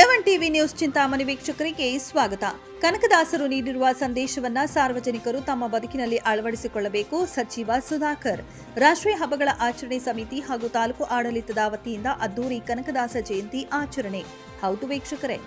ಎವನ್ TV news Chintamani ವೀಕ್ಷಕರಿಗೆ ಸ್ವಾಗತ. ಕನಕದಾಸರು ನೀಡಿರುವ ಸಂದೇಶವನ್ನ ಸಾರ್ವಜನಿಕರು ತಮ್ಮ ಬದುಕಿನಲ್ಲಿ ಅಳವಡಿಸಿಕೊಳ್ಳಬೇಕು, ಸಚಿವ ಸುಧಾಕರ್. ರಾಷ್ಟ್ರೀಯ ಹಬ್ಬಗಳ ಆಚರಣೆ ಸಮಿತಿ ಹಾಗೂ ತಾಲೂಕು ಆಡಳಿತದ ವತಿಯಿಂದ ಅದ್ದೂರಿ ಕನಕದಾಸ ಜಯಂತಿ ಆಚರಣೆ. ಹೌದು ವೀಕ್ಷಕರೇ.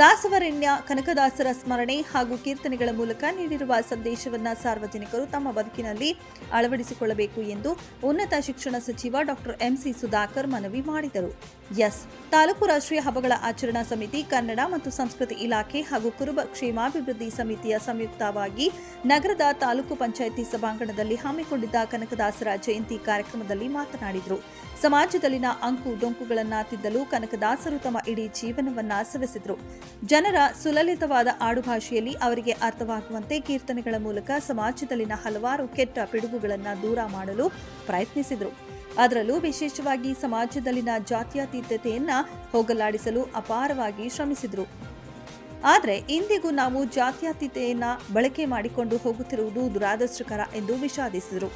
ದಾಸವರಣ್ಯ ಕನಕದಾಸರ ಸ್ಮರಣೆ ಹಾಗೂ ಕೀರ್ತನೆಗಳ ಮೂಲಕ ನೀಡಿರುವ ಸಂದೇಶವನ್ನು ಸಾರ್ವಜನಿಕರು ತಮ್ಮ ಬದುಕಿನಲ್ಲಿ ಅಳವಡಿಸಿಕೊಳ್ಳಬೇಕು ಎಂದು ಉನ್ನತ ಶಿಕ್ಷಣ ಸಚಿವ ಡಾಕ್ಟರ್ ಎಂಸಿ ಸುಧಾಕರ್ ಮನವಿ ಮಾಡಿದರು. ಎಸ್. ತಾಲೂಕು ರಾಷ್ಟ್ರೀಯ ಹಬ್ಬಗಳ ಆಚರಣಾ ಸಮಿತಿ, ಕನ್ನಡ ಮತ್ತು ಸಂಸ್ಕೃತಿ ಇಲಾಖೆ ಹಾಗೂ ಕುರುಬ ಕ್ಷೇಮಾಭಿವೃದ್ಧಿ ಸಮಿತಿಯ ಸಂಯುಕ್ತವಾಗಿ ನಗರದ ತಾಲೂಕು ಪಂಚಾಯಿತಿ ಸಭಾಂಗಣದಲ್ಲಿ ಹಮ್ಮಿಕೊಂಡಿದ್ದ ಕನಕದಾಸರ ಜಯಂತಿ ಕಾರ್ಯಕ್ರಮದಲ್ಲಿ ಮಾತನಾಡಿದರು. ಸಮಾಜದಲ್ಲಿನ ಅಂಕು ಡೊಂಕುಗಳನ್ನು ತಿದ್ದಲು ಕನಕದಾಸರು ತಮ್ಮ ಇಡೀ ಜೀವನವನ್ನ ಸವೆಸಿದ್ರು. ಜನರ ಸುಲಲಿತವಾದ ಆಡುಭಾಷೆಯಲ್ಲಿ ಅವರಿಗೆ ಅರ್ಥವಾಗುವಂತೆ ಕೀರ್ತನೆಗಳ ಮೂಲಕ ಸಮಾಜದಲ್ಲಿನ ಹಲವಾರು ಕೆಟ್ಟ ಪಿಡುಗುಗಳನ್ನು ದೂರ ಮಾಡಲು ಪ್ರಯತ್ನಿಸಿದರು. ಅದರಲ್ಲೂ ವಿಶೇಷವಾಗಿ ಸಮಾಜದಲ್ಲಿನ ಜಾತ್ಯತೀತತೆಯನ್ನ ಹೋಗಲಾಡಿಸಲು ಅಪಾರವಾಗಿ ಶ್ರಮಿಸಿದರು. ಆದರೆ ಇಂದಿಗೂ ನಾವು ಜಾತ್ಯತೀತೆಯನ್ನ ಬಳಕೆ ಮಾಡಿಕೊಂಡು ಹೋಗುತ್ತಿರುವುದು ದುರಾದೃಷ್ಟಕರ ಎಂದು ವಿಷಾದಿಸಿದರು.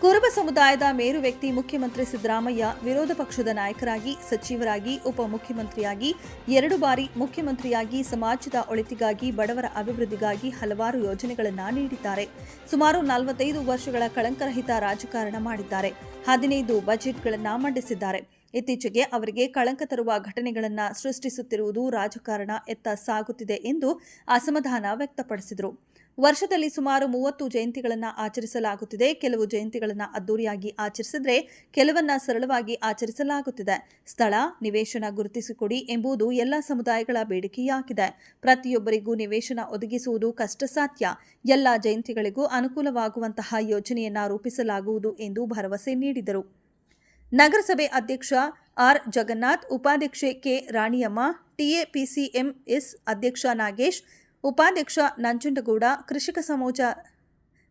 ಕುರುಬ ಸಮುದಾಯದ ಮೇರು ವ್ಯಕ್ತಿ ಮುಖ್ಯಮಂತ್ರಿ ಸಿದ್ದರಾಮಯ್ಯ ವಿರೋಧ ಪಕ್ಷದ ನಾಯಕರಾಗಿ, ಸಚಿವರಾಗಿ, ಉಪಮುಖ್ಯಮಂತ್ರಿಯಾಗಿ, ಎರಡು ಬಾರಿ ಮುಖ್ಯಮಂತ್ರಿಯಾಗಿ, ಸಮಾಜದ ಒಳಿತಿಗಾಗಿ, ಬಡವರ ಅಭಿವೃದ್ಧಿಗಾಗಿ ಹಲವಾರು ಯೋಜನೆಗಳನ್ನು ನೀಡಿದ್ದಾರೆ. ಸುಮಾರು ನಲವತ್ತೈದು ವರ್ಷಗಳ ಕಳಂಕರಹಿತ ರಾಜಕಾರಣ ಮಾಡಿದ್ದಾರೆ. ಹದಿನೈದು ಬಜೆಟ್ಗಳನ್ನು ಮಂಡಿಸಿದ್ದಾರೆ. ಇತ್ತೀಚೆಗೆ ಅವರಿಗೆ ಕಳಂಕ ತರುವ ಘಟನೆಗಳನ್ನು ಸೃಷ್ಟಿಸುತ್ತಿರುವುದು ರಾಜಕಾರಣ ಎತ್ತ ಸಾಗುತ್ತಿದೆ ಎಂದು ಅಸಮಾಧಾನ ವ್ಯಕ್ತಪಡಿಸಿದರು. ವರ್ಷದಲ್ಲಿ ಸುಮಾರು ಮೂವತ್ತು ಜಯಂತಿಗಳನ್ನು ಆಚರಿಸಲಾಗುತ್ತಿದೆ. ಕೆಲವು ಜಯಂತಿಗಳನ್ನು ಅದ್ದೂರಿಯಾಗಿ ಆಚರಿಸಿದ್ರೆ ಕೆಲವನ್ನ ಸರಳವಾಗಿ ಆಚರಿಸಲಾಗುತ್ತಿದೆ. ಸ್ಥಳ, ನಿವೇಶನ ಗುರುತಿಸಿಕೊಡಿ ಎಂಬುದು ಎಲ್ಲ ಸಮುದಾಯಗಳ ಬೇಡಿಕೆಯಾಗಿದೆ. ಪ್ರತಿಯೊಬ್ಬರಿಗೂ ನಿವೇಶನ ಒದಗಿಸುವುದು ಕಷ್ಟ ಸಾಧ್ಯ ಎಲ್ಲ ಜಯಂತಿಗಳಿಗೂ ಅನುಕೂಲವಾಗುವಂತಹ ಯೋಜನೆಯನ್ನು ರೂಪಿಸಲಾಗುವುದು ಎಂದು ಭರವಸೆ ನೀಡಿದರು. ನಗರಸಭೆ ಅಧ್ಯಕ್ಷ ಆರ್. ಜಗನ್ನಾಥ್, ಉಪಾಧ್ಯಕ್ಷೆ ಕೆ. ರಾಣಿಯಮ್ಮ, ಟಿಎಪಿಸಿಎಂಎಸ್ ಅಧ್ಯಕ್ಷ ನಾಗೇಶ್ ಉಪಾಧ್ಯಕ್ಷ ನಂಜುಂಡಗೌಡ, ಕೃಷಿಕ ಸಮೋಜ,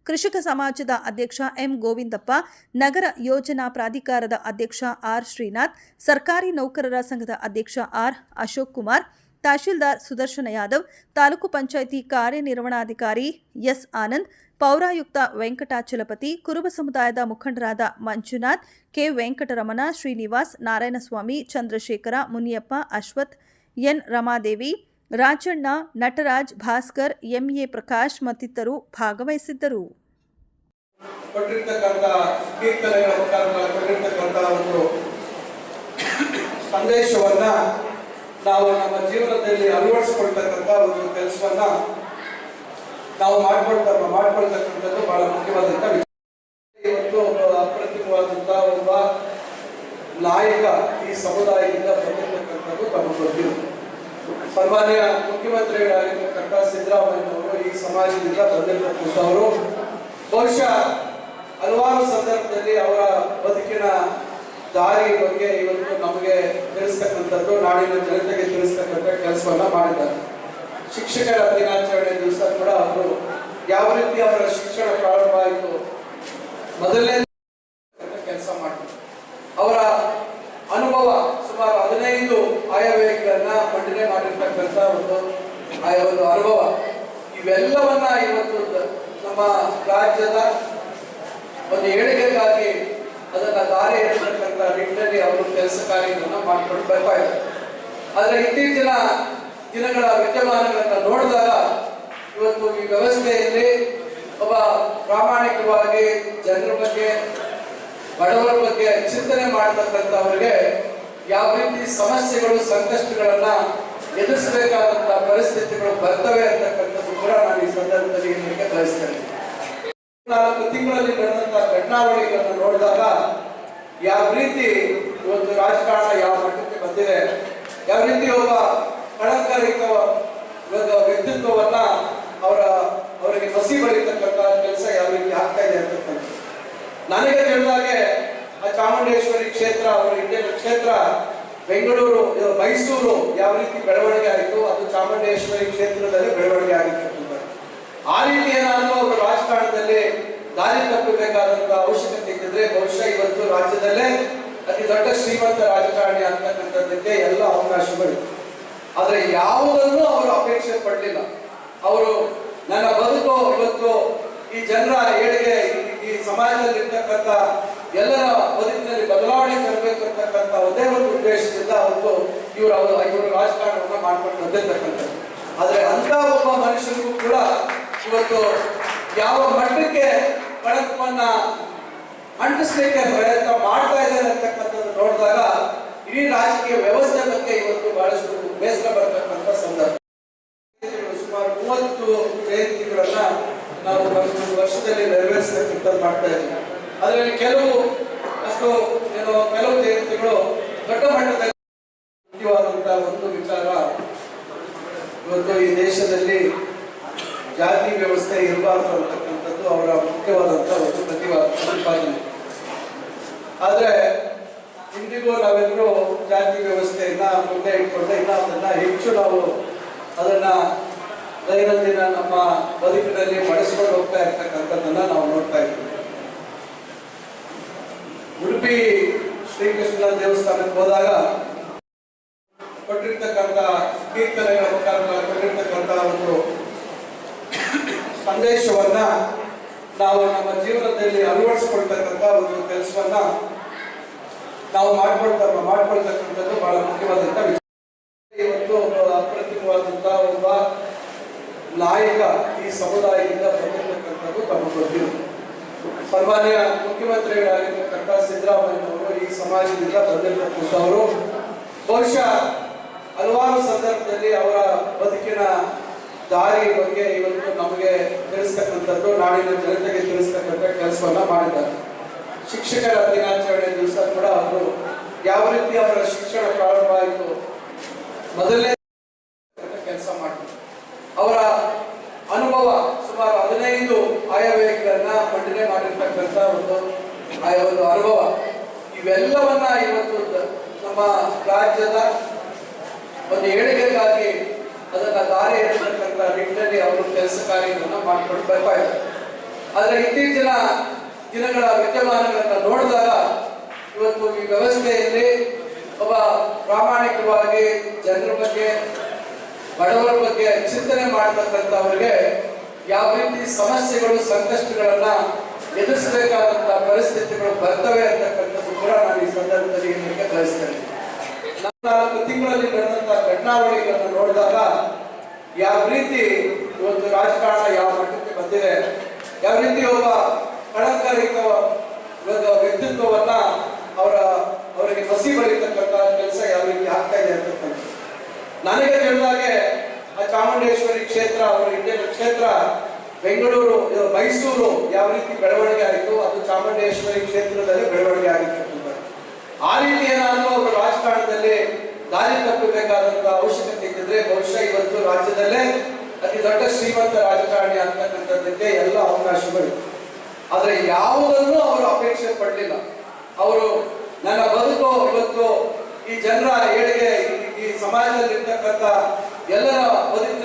ಕೃಷಿಕ ಸಮಾಜದ ಅಧ್ಯಕ್ಷ ಎಂ ಗೋವಿಂದಪ್ಪ, ನಗರ ಯೋಜನಾ ಪ್ರಾಧಿಕಾರದ ಅಧ್ಯಕ್ಷ ಆರ್ ಶ್ರೀನಾಥ್, ಸರ್ಕಾರಿ ನೌಕರರ ಸಂಘದ ಅಧ್ಯಕ್ಷ ಆರ್ ಅಶೋಕ್ ಕುಮಾರ್, ತಹಶೀಲ್ದಾರ್ ಸುದರ್ಶನ ಯಾದವ್, ತಾಲೂಕು ಪಂಚಾಯಿತಿ ಕಾರ್ಯನಿರ್ವಹಣಾಧಿಕಾರಿ ಎಸ್ ಆನಂದ್, ಪೌರಾಯುಕ್ತ ವೆಂಕಟಾಚಲಪತಿ, ಕುರುಬ ಸಮುದಾಯದ ಮುಖಂಡರಾದ Manjunath, K Venkataramana, Srinivas, Narayanaswamy, Chandrashekara, Muniyappa, Ashwath, N Ramadevi Rajanna Nataraj Bhaskar, M A Prakash ಮತ್ತಿತರರು ಭಾಗವಹಿಸಿದ್ದರು. ಸಂದೇಶವನ್ನ ನಾವು ನಮ್ಮ ಜೀವನದಲ್ಲಿ ಅಳವಡಿಸ್ಕೊಳ್ತಕ್ಕಂಥ ಒಂದು ಕೆಲಸವನ್ನ ನಾವು ಮಾಡ್ಕೊಳ್ತಾ, ಮಾಡ್ಕೊಳ್ತಕ್ಕಂಥದ್ದು ಬಹಳ ಮುಖ್ಯವಾದಂಥ ವಿಚಾರ ಇವತ್ತು ಒಬ್ಬ ಅಪ್ರತಿಮವಾದಂಥ ಒಬ್ಬ ನಾಯಕ ಈ ಸಮುದಾಯದಿಂದ ಬಂದಿರತಕ್ಕಂಥದ್ದು ತಮ್ಮ ಗೊತ್ತಿಲ್ಲ ಸನ್ಮಾನ್ಯ ಮುಖ್ಯಮಂತ್ರಿಗಳಾಗಿರ್ತಕ್ಕಂಥ ಸಿದ್ದರಾಮಯ್ಯನವರು ಈ ಸಮಾಜದಿಂದ ಬಂದಿರತಕ್ಕಂಥವರು ಬಹುಶಃ ಹಲವಾರು ಸಂದರ್ಭದಲ್ಲಿ ಅವರ ಬದುಕಿನ ದಾರಿ ಬಗ್ಗೆ ಇವತ್ತು ನಮಗೆ ತಿಳಿಸ್ತಕ್ಕಂಥದ್ದು, ನಾಡಿನ ಜನತೆಗೆ ತಿಳಿಸ್ತಕ್ಕಂಥ ಕೆಲಸವನ್ನ ಮಾಡಿದ್ದಾರೆ. ಶಿಕ್ಷಕರ ದಿನಾಚರಣೆ ದಿವಸ ಕೂಡ ಅವರು ಯಾವ ರೀತಿ ಅವರ ಶಿಕ್ಷಣ ಪ್ರಾರಂಭ ಆಯಿತು ಮೊದಲನೇ ಕೆಲಸ ಮಾಡಿದ್ರು ಅವರ ಅನುಭವ ಸುಮಾರು ಹದಿನೈದು ಆಯವ್ಯಯಗಳನ್ನ ಮಂಡನೆ ಮಾಡಿರ್ತಕ್ಕಂಥ ಒಂದು, ಆ ಒಂದು ಅನುಭವ. ಇವೆಲ್ಲವನ್ನ ಇವತ್ತು ನಮ್ಮ ರಾಜ್ಯದ ಒಂದು ಏಳಿಗೆಗಾಗಿ ಅದನ್ನ ದಾರಿ ಇರತಕ್ಕಂತ ನಿಟ್ಟಿನಲ್ಲಿ ಅವರು ಕೆಲಸ ಕಾರ್ಯಗಳನ್ನ ಮಾಡಿಕೊಂಡು ಬರ್ತಾ ಇದ್ದಾರೆ. ಆದ್ರೆ ಇತ್ತೀಚಿನ ದಿನಗಳ ವಿದ್ಯಮಾನಗಳನ್ನ ನೋಡಿದಾಗ ಇವತ್ತು ಈ ವ್ಯವಸ್ಥೆಯಲ್ಲಿ ಒಬ್ಬ ಪ್ರಾಮಾಣಿಕವಾಗಿ ಜನರ ಬಗ್ಗೆ, ಬಡವರ ಬಗ್ಗೆ ಚಿಂತನೆ ಮಾಡತಕ್ಕಂಥವ್ರಿಗೆ ಯಾವ ರೀತಿ ಸಮಸ್ಯೆಗಳು, ಸಂಕಷ್ಟಗಳನ್ನ ಎದುರಿಸಬೇಕಾದಂತಹ ಪರಿಸ್ಥಿತಿಗಳು ಬರ್ತವೆ ಅಂತಕ್ಕಂಥದ್ದು ಕೂಡ ನಾನು ಈ ಸಂದರ್ಭದಲ್ಲಿ ನಿಮಗೆ ಬಯಸ್ತೇನೆ. ನಾಲ್ಕು ತಿಂಗಳಲ್ಲಿ ನಡೆದಂತ ಘಟನಾವಳಿಗಳನ್ನು ನೋಡಿದಾಗ ಯಾವ ರೀತಿ ಒಂದು ರಾಜಕಾರಣ ಯಾವ ಮಟ್ಟಕ್ಕೆ ಬಂದಿದೆ, ಯಾವ ರೀತಿ ಒಬ್ಬ ಕಳಂಕಾರಿಕ ವ್ಯಕ್ತಿತ್ವವನ್ನ ಅವರ, ಅವರಿಗೆ ಹಸಿ ಬಳಿತಕ್ಕಂಥ ಕೆಲಸ ಯಾವ ರೀತಿ ಆಗ್ತಾ ಇದೆ ಅಂತಕ್ಕಂಥದ್ದು. ನನಗೆ ತಿಳಿದಾಗೆ ಚಾಮುಂಡೇಶ್ವರಿ ಕ್ಷೇತ್ರ ಅವರು ಇಂಡಿಯನ್ ಕ್ಷೇತ್ರ, ಬೆಂಗಳೂರು ಮೈಸೂರು ಯಾವ ರೀತಿ ಬೆಳವಣಿಗೆ ಆಯಿತು, ಅದು ಚಾಮುಂಡೇಶ್ವರಿ ಕ್ಷೇತ್ರದಲ್ಲಿ ಬೆಳವಣಿಗೆ ಆಗಿತ್ತು ಆ ರೀತಿ ಏನಾದರೂ ಅವರು ರಾಜಕಾರಣದಲ್ಲಿ ದಾರಿ ತಪ್ಪಬೇಕಾದಂತ ಅವಶ್ಯಕತೆ ಇದ್ದರೆ ಬಹುಶಃ ಇವತ್ತು ರಾಜ್ಯದಲ್ಲೇ ಅತಿ ದೊಡ್ಡ ಶ್ರೀಮಂತ ರಾಜಕಾರಣಿ ಅಂತಕ್ಕಂಥದ್ದಕ್ಕೆ ಎಲ್ಲ ಅವಕಾಶಗಳು ಆದರೆ ಯಾವುದನ್ನು ಅವರು ಅಪೇಕ್ಷೆ ಪಡಲಿಲ್ಲ. ಅವರು, ನನ್ನ ಬದುಕು, ಇವತ್ತು ಈ ಜನರ ಏಳಿಗೆ ಈ- ಸಮಾಜದಲ್ಲಿ ಇರ್ತಕ್ಕಂಥ ಎಲ್ಲರ ಬದುಕಿನಲ್ಲಿ ಬದಲಾವಣೆ ತರಬೇಕು ಅಂತಕ್ಕಂಥ ಒಂದೇ ಒಂದು ಉದ್ದೇಶದಿಂದ ಅವತ್ತು ಇವರು ಅವರು ಇವರು ರಾಜಕಾರಣವನ್ನು ಮಾಡ್ಕೊಂಡು ಬಂದಿರ್ತಕ್ಕಂಥದ್ದು. ಆದ್ರೆ ಅಂತ ಒಬ್ಬ ಮನುಷ್ಯರಿಗೂ ಕೂಡ ಇವತ್ತು ಯಾವ ಮಟ್ಟಕ್ಕೆ ಕಳಂಕವನ್ನ ಅಂಟಿಸ್ಲಿಕ್ಕೆ ಪ್ರಯತ್ನ ಮಾಡ್ತಾ ಇದ್ದಾರೆ ಅಂತಕ್ಕಂಥದ್ದು ನೋಡಿದಾಗ ಇಡೀ ರಾಜಕೀಯ ವ್ಯವಸ್ಥೆ ಬಗ್ಗೆ ಇವತ್ತು ಬಹಳಷ್ಟು ಬೇಸರ ಬರ್ತಕ್ಕಂಥ ಸಂದರ್ಭ. ಸುಮಾರು ಮೂವತ್ತು ಜಯಂತಿಗಳನ್ನ ನಾವು ವರ್ಷದಲ್ಲಿ ನೆರವೇರಿಸತಕ್ಕಂಥ ಮಾಡ್ತಾ ಇದ್ದೀವಿ. ಅದರಲ್ಲಿ ಕೆಲವು ಅಷ್ಟು ಏನು ಕೆಲವು ಜಯಂತಿಗಳು ದೊಡ್ಡ ಮಟ್ಟದಲ್ಲಿ ಮುಖ್ಯವಾದಂತಹ ಒಂದು ವಿಚಾರ. ಇವತ್ತು ಈ ದೇಶದಲ್ಲಿ ಜಾತಿ ವ್ಯವಸ್ಥೆ ಇರಬಾರ್ದು ಅಂತಕ್ಕಂಥದ್ದು ಅವರ ಮುಖ್ಯವಾದಂತಹ ಒಂದು ಪ್ರತಿವಾದ ಪ್ರತಿಪಾದನೆ. ಆದ್ರೆ ಇಂದಿಗೂ ನಾವೆಲ್ಲರೂ ಜಾತಿ ವ್ಯವಸ್ಥೆಯನ್ನ ಮುಂದೆ ಇಟ್ಕೊಂಡು, ಇನ್ನ ಅದನ್ನ ಹೆಚ್ಚು ನಾವು ಅದನ್ನ ದೈನಂದಿನ ನಮ್ಮ ಬದುಕಿನಲ್ಲಿ ಬಳಸ್ಕೊಂಡು ಹೋಗ್ತಾ ಇರ್ತಕ್ಕಂಥದ್ದನ್ನ ನಾವು ನೋಡ್ತಾ ಇದ್ದೀವಿ. ಉಡುಪಿ ಶ್ರೀಕೃಷ್ಣ ದೇವಸ್ಥಾನಕ್ಕೆ ಹೋದಾಗ ಕೊಟ್ಟಿರ್ತಕ್ಕಂಥ ಕೀರ್ತನೆಗಳ ಮುಖಾಂತರ ಕೊಟ್ಟಿರ್ತಕ್ಕಂಥ ಒಂದು ಸಂದೇಶವನ್ನ ನಾವು ನಮ್ಮ ಜೀವನದಲ್ಲಿ ಅಳವಡಿಸ್ಕೊಳ್ತಕ್ಕಂಥ ಒಂದು ಕೆಲಸವನ್ನ ನಾವು ಮಾಡ್ಕೊಳ್ತಾ ಮಾಡ್ಕೊಳ್ತಕ್ಕಂಥದ್ದು ಬಹಳ ಮುಖ್ಯವಾದಂಥ ವಿಚಾರ ಇವತ್ತು ಒಬ್ಬ ಅಪ್ರತಿಮವಾದಂಥ ಒಬ್ಬ ನಾಯಕ ಈ ಸಮುದಾಯದಿಂದ ಬಂದಿರತಕ್ಕಂಥದ್ದು ತಮ್ಮ ಗೊತ್ತಿರುತ್ತೆ ಸನ್ಮಾನ್ಯ ಮುಖ್ಯಮಂತ್ರಿಗಳಾಗಿರ್ತಕ್ಕಂಥ ಸಿದ್ದರಾಮಯ್ಯನವರು ಈ ಸಮಾಜದಿಂದ ಬಂದಿರತಕ್ಕಂಥವರು ಬಹುಶಃ ಹಲವಾರು ಸಂದರ್ಭದಲ್ಲಿ ಅವರ ಬದುಕಿನ ದಾರಿ ಬಗ್ಗೆ ಇವತ್ತು ನಮಗೆ ತಿಳಿಸ್ತಕ್ಕಂಥದ್ದು, ನಾಡಿನ ಜನತೆಗೆ ತಿಳಿಸ್ತಕ್ಕಂಥ ಕೆಲಸವನ್ನ ಮಾಡಿದ್ದಾರೆ. ಶಿಕ್ಷಕರ ದಿನಾಚರಣೆ ದಿವಸ ಕೂಡ ಅವರು ಯಾವ ರೀತಿ ಅವರ ಶಿಕ್ಷಣ ಪ್ರಾರಂಭ ಆಯಿತು, ಮೊದಲನೇ ಕೆಲಸ ಮಾಡಿದ್ರು ಅವರ ಅನುಭವ ಸುಮಾರು ಹದಿನೈದು ಆಯವ್ಯಯಗಳನ್ನ ಮಂಡನೆ ಮಾಡಿರ್ತಕ್ಕಂಥ ಒಂದು ಆಯ ಒಂದು ಅನುಭವ. ಇವೆಲ್ಲವನ್ನ ಇವತ್ತು ನಮ್ಮ ರಾಜ್ಯದ ಒಂದು ಏಳಿಗೆಗಾಗಿ ಅದನ್ನ ದಾರಿ ಎತ್ತತಕ್ಕಂಥ ನಿಟ್ಟಿನಲ್ಲಿ ಅವರು ಕೆಲಸ ಕಾರ್ಯಗಳನ್ನ ಮಾಡಿಕೊಂಡು ಬರ್ತಾ ಇದ್ದಾರೆ. ಆದ್ರೆ ಇತ್ತೀಚಿನ ದಿನಗಳ ವಿದ್ಯಮಾನಗಳನ್ನ ನೋಡಿದಾಗ ಇವತ್ತು ಈ ವ್ಯವಸ್ಥೆಯಲ್ಲಿ ಒಬ್ಬ ಪ್ರಾಮಾಣಿಕವಾಗಿ ಜನರ ಬಗ್ಗೆ, ಬಡವರ ಬಗ್ಗೆ ಚಿಂತನೆ ಮಾಡತಕ್ಕಂಥವ್ರಿಗೆ ಯಾವ ರೀತಿ ಸಮಸ್ಯೆಗಳು, ಸಂಕಷ್ಟಗಳನ್ನ ಎದುರಿಸಬೇಕಾದಂತ ಪರಿಸ್ಥಿತಿಗಳು ಬರ್ತವೆ ಅಂತಕ್ಕಂಥದ್ದು ಕೂಡ ನಾನು ಈ ಸಂದರ್ಭದಲ್ಲಿ ನಿಮಗೆ ತಿಳಿಸ್ತೇನೆ ನಾಲ್ಕು ತಿಂಗಳಲ್ಲಿ ನಡೆದಂತ ಘಟನಾವಳಿಗಳನ್ನು ನೋಡಿದಾಗ ಯಾವ ರೀತಿ ಒಂದು ರಾಜಕಾರಣ ಯಾವ ಮಟ್ಟಕ್ಕೆ ಬಂದಿದೆ, ಯಾವ ರೀತಿ ಒಬ್ಬ ಕಳಂಕರಹಿತ ಒಂದು ವ್ಯಕ್ತಿತ್ವವನ್ನ ಅವರ, ಅವರಿಗೆ ಹಸಿ ಬಳಿತಕ್ಕಂಥ ಕೆಲಸ ಯಾವ ರೀತಿ ಆಗ್ತಾ ಇದೆ ಅಂತಕ್ಕಂಥದ್ದು. ನನಗೆ ತಿಳಿದಾಗೆ ಆ ಚಾಮುಂಡೇಶ್ವರಿ ಕ್ಷೇತ್ರ, ಅವರ ಇಂಡಿಯನ್ ಕ್ಷೇತ್ರ ಬೆಂಗಳೂರು ಮೈಸೂರು ಯಾವ ರೀತಿ ಬೆಳವಣಿಗೆ ಆಯಿತು ಅದು ಚಾಮುಂಡೇಶ್ವರಿ ಕ್ಷೇತ್ರದಲ್ಲಿ ಬೆಳವಣಿಗೆ ಆಗಿತ್ತು ಆ ರೀತಿ ಏನಾದರೂ ಅವರು ರಾಜಕಾರಣದಲ್ಲಿ ದಾರಿ ತಪ್ಪಬೇಕಾದಂತಹ ಅವಶ್ಯಕತೆ ಇದ್ದಿದ್ರೆ ಬಹುಶಃ ಇವತ್ತು ರಾಜ್ಯದಲ್ಲೇ ಅತಿ ದೊಡ್ಡ ಶ್ರೀಮಂತ ರಾಜಕಾರಣಿ ಅಂತಕ್ಕಂಥದ್ದಕ್ಕೆ ಎಲ್ಲ ಅವಕಾಶಗಳು. ಆದರೆ ಯಾವುದನ್ನು ಅವರು ಅಪೇಕ್ಷೆ ಪಡಲಿಲ್ಲ. ಅವರು, ನನ್ನ ಬದುಕು ಇವತ್ತು ಈ ಜನರ ಏಳಿಗೆ, ಈ- ಸಮಾಜದಲ್ಲಿ ಇರ್ತಕ್ಕಂಥ ಎಲ್ಲರ ಬದುಕಿನಲ್ಲಿ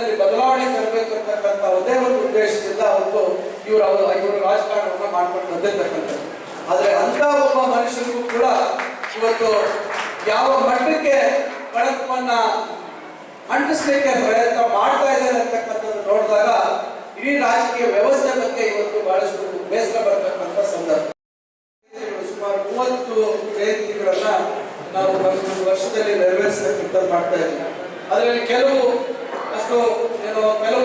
ಇವರು ಅವರು ಇವರು ರಾಜಕಾರಣವನ್ನ ಮಾಡ್ಕೊಂಡು ಆದ್ರೆ ಅಂತ ಒಬ್ಬ ಮನುಷ್ಯನಿಗೂ ಕೂಡ ಇವತ್ತು ಯಾವ ಮಟ್ಟಕ್ಕೆ ಬಳಕವನ್ನ ಅಂಟಿಸ್ಲಿಕ್ಕೆ ಪ್ರಯತ್ನ ಮಾಡ್ತಾ ಇದ್ದಾರೆ ಅಂತಕ್ಕಂಥದ್ದು ನೋಡಿದಾಗ ಇಡೀ ರಾಜಕೀಯ ವ್ಯವಸ್ಥೆ ಬಗ್ಗೆ ಇವತ್ತು ಬಹಳಷ್ಟು ಬೇಸರ ಬರ್ತಕ್ಕಂಥ ಸಂದರ್ಭ. ಸುಮಾರು ಮೂವತ್ತು ಜಯಂತಿಗಳನ್ನ ನಾವು ವರ್ಷದಲ್ಲಿ ನೆರವೇರಿಸತಕ್ಕಂಥ ಮಾಡ್ತಾ ಇದ್ದೀವಿ. ಅದರಲ್ಲಿ ಕೆಲವು ಅಷ್ಟು ಏನೋ ಕೆಲವು